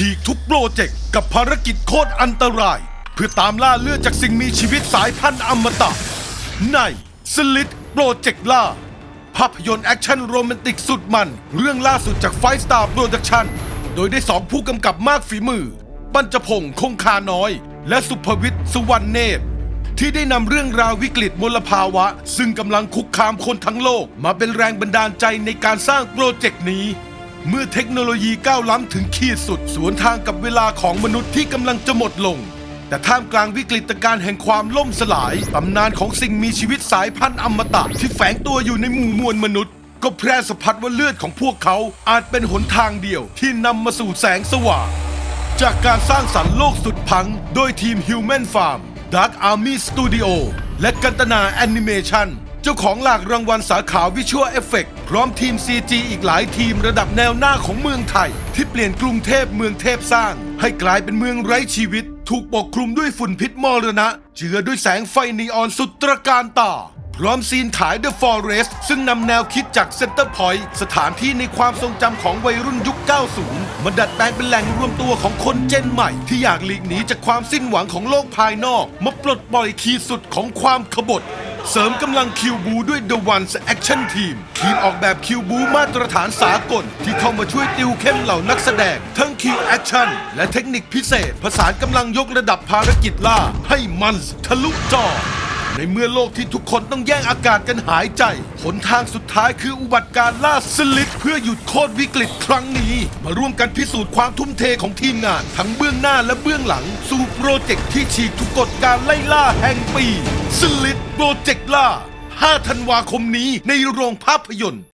ฉีกทุกโปรเจกต์กับภารกิจโคตรอันตราย เพื่อตามล่าเลือดจากสิ่งมีชีวิตสายพันธุ์อมตะ ในสลิดโปรเจกต์ล่า ภาพยนตร์แอคชั่นโรแมนติกสุดมัน เรื่องล่าสุดจากไฟสตาร์โปรดักชั่นโดยได้สองผู้กำกับมากฝีมือ ปัญจพงษ์คงคาน้อย และสุภวิทย์สุวรรณเนตรที่ได้นำเรื่องราววิกฤตมลภาวะ ซึ่งกำลังคุกคามคนทั้งโลกมาเป็นแรงบันดาลใจในการสร้างโปรเจกต์นี้ เมื่อเทคโนโลยีก้าวล้ำถึงขีดสุด สวนทางกับเวลาของมนุษย์ที่กำลังจะหมดลง แต่ท่ามกลางวิกฤตการณ์แห่งความล่มสลาย ตำนานของสิ่งมีชีวิตสายพันธุ์อมตะที่แฝงตัวอยู่ในหมู่มวลมนุษย์ ก็แพร่สะพัดว่าเลือดของพวกเขาอาจเป็นหนทางเดียวที่นำมาสู่แสงสว่าง จากการสร้างสรรค์โลกสุดพัง โดยทีม Human Farm Dark Army Studio และกันตนาแอนิเมชัน จ้าของหลากรางวัลสาขาวิชวลเอฟเฟกพร้อมทีม CG อีกหลายทีมระดับแนวหน้าของเมืองไทย ที่เปลี่ยนกรุงเทพเมืองเทพสร้าง ให้กลายเป็นเมืองไร้ชีวิต ถูกปกคลุมด้วยฝุ่นพิษมรณะ เจือด้วยแสงไฟนีออนสุดตระการตา พร้อมซีนขาย The Forest ซึ่งนำแนวคิดจาก Center Point สถานที่ในความทรงจำของวัยรุ่นยุค 90 มาดัดแปลงเป็นแหล่งรวมตัวของคนเจนใหม่ ที่อยากหลีกหนีจากความสิ้นหวังของโลกภายนอก มาปลดปล่อยขีดสุดของความขบฏเสริมกำลังคิวบูด้วย The Ones Action Team ทีมออกแบบคิวบูมาตรฐานสากล ที่เข้ามาช่วยติวเข้มเหล่านักแสดง ทั้งคิวแอคชั่นและเทคนิคพิเศษผสานกำลังยกระดับภารกิจล่า ให้มันทะลุจอ ในเมื่อโลกที่ทุกคนต้องแย่งอากาศกันหายใจ หนทางสุดท้ายคืออุบัติการล่าสลิดเพื่อหยุดโคตรวิกฤตครั้งนี้ มาร่วมกันพิสูจน์ความทุ่มเทของทีมงาน ทั้งเบื้องหน้าและเบื้องหลัง สู่โปรเจกต์ที่ฉีกทุกกฎการไล่ล่าแห่งปีสลิดโปรเจกต์ล่า 5 ธันวาคมนี้ในโรงภาพยนตร์